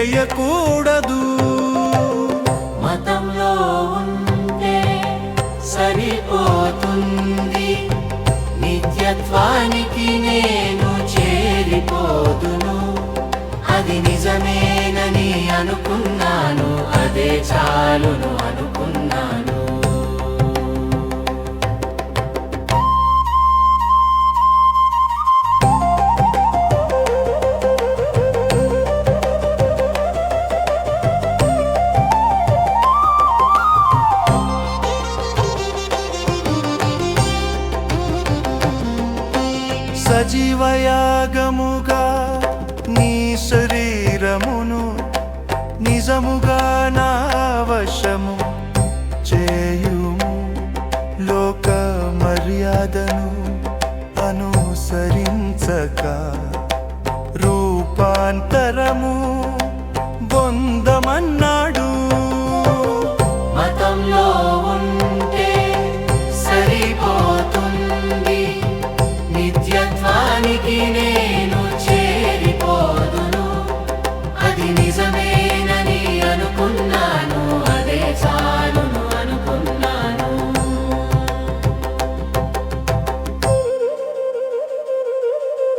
చేయకూడదు. మతంలో ఉంటే సరిపోతుంది. నిత్యత్వానికి నేను చేరిపోదును. అది నిజమేనని అనుకున్నాను. అదే చాలును అనుకున్నాను. సజీవయాగముగా నీ శరీరమును నిజముగా నావశము చేయుము. లోక మర్యాదను అనుసరించక రూపాంతరము పొందమన్నాడు మతంలో ఉన్న అది నిజమేనని అనుకున్నా